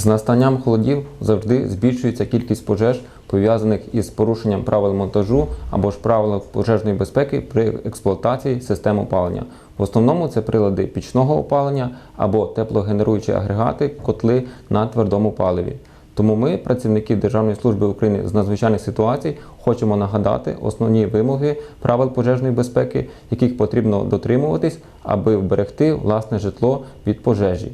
З настанням холодів завжди збільшується кількість пожеж, пов'язаних із порушенням правил монтажу або ж правил пожежної безпеки при експлуатації систем опалення. В основному це прилади пічного опалення або теплогенеруючі агрегати, котли на твердому паливі. Тому ми, працівники Державної служби України з надзвичайних ситуацій, хочемо нагадати основні вимоги правил пожежної безпеки, яких потрібно дотримуватись, аби вберегти власне житло від пожежі.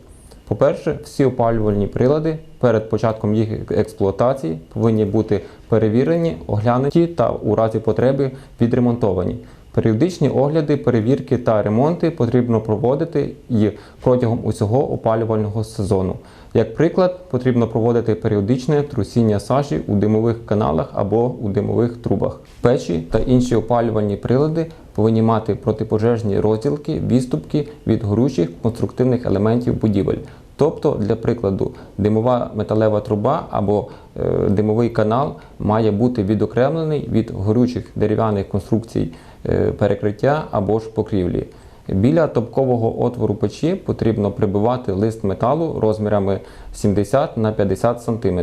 По-перше, всі опалювальні прилади перед початком їх експлуатації повинні бути перевірені, оглянуті та у разі потреби відремонтовані. Періодичні огляди, перевірки та ремонти потрібно проводити і протягом усього опалювального сезону. Як приклад, потрібно проводити періодичне трусіння сажі у димових каналах або у димових трубах. Печі та інші опалювальні прилади повинні мати протипожежні розділки, відступки від горючих конструктивних елементів будівель. Тобто, для прикладу, димова металева труба або е, димовий канал має бути відокремлений від горючих дерев'яних конструкцій е, перекриття або ж покрівлі. Біля топкового отвору печі потрібно прибивати лист металу розмірами 70 на 50 см.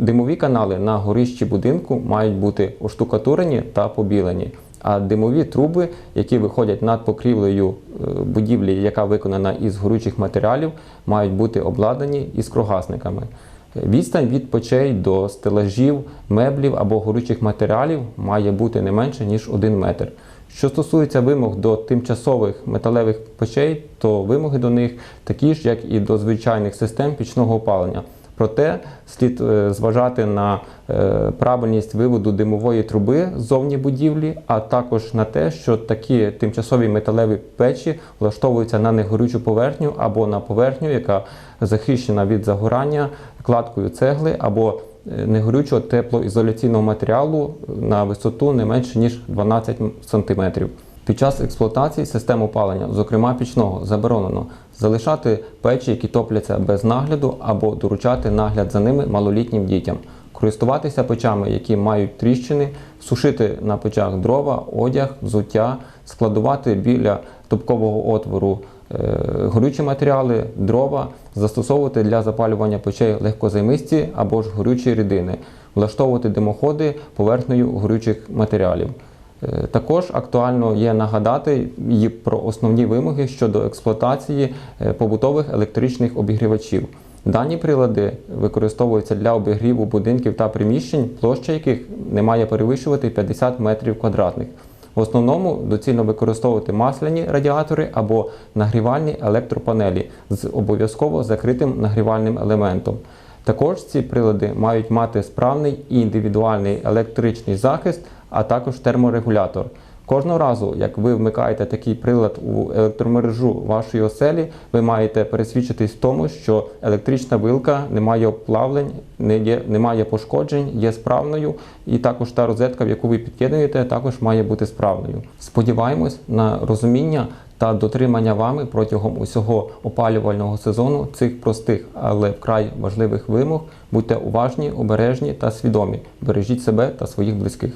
Димові канали на горищі будинку мають бути оштукатурені та побілені. А димові труби, які виходять над покрівлею е, будівлі, яка виконана із горючих матеріалів, мають бути обладнані іскрогасниками. Відстань від печей до стелажів, меблів або горючих матеріалів має бути не менше ніж 1 метр. Що стосується вимог до тимчасових металевих печей, то вимоги до них такі ж, як і до звичайних систем пічного опалення. Проте слід е, зважати на е, правильність виводу димової труби ззовні будівлі, а також на те, що такі тимчасові металеві печі влаштовуються на негорючу поверхню або на поверхню, яка захищена від загорання кладкою цегли або е, негорючого теплоізоляційного матеріалу на висоту не менше ніж 12 см. Під час експлуатації систем опалення, зокрема пічного, заборонено залишати печі, які топляться без нагляду, або доручати нагляд за ними малолітнім дітям, користуватися печами, які мають тріщини, сушити на печах дрова, одяг, взуття, складувати біля топкового отвору е, горючі матеріали, дрова, застосовувати для запалювання печей легкозаймисті або ж горючі рідини, влаштовувати димоходи поверхнею горючих матеріалів. Е, Також актуально є нагадати і про основні вимоги щодо експлуатації е, побутових електричних обігрівачів. Дані прилади використовуються для обігріву будинків та приміщень, площа яких не має перевищувати 50 метрів квадратних. В основному доцільно використовувати масляні радіатори або нагрівальні електропанелі з обов'язково закритим нагрівальним елементом. Також ці прилади мають мати справний і індивідуальний електричний захист, а також терморегулятор. Кожного разу, як ви вмикаєте такий прилад у електромережу вашої оселі, ви маєте пересвідчитись в тому, що електрична вилка не має оплавлень, не, є, не має пошкоджень, є справною, і також та розетка, в яку ви під'єднуєте, також має бути справною. Сподіваємось на розуміння та дотримання вами протягом усього опалювального сезону цих простих, але вкрай важливих вимог. Будьте уважні, обережні та свідомі. Бережіть себе та своїх близьких.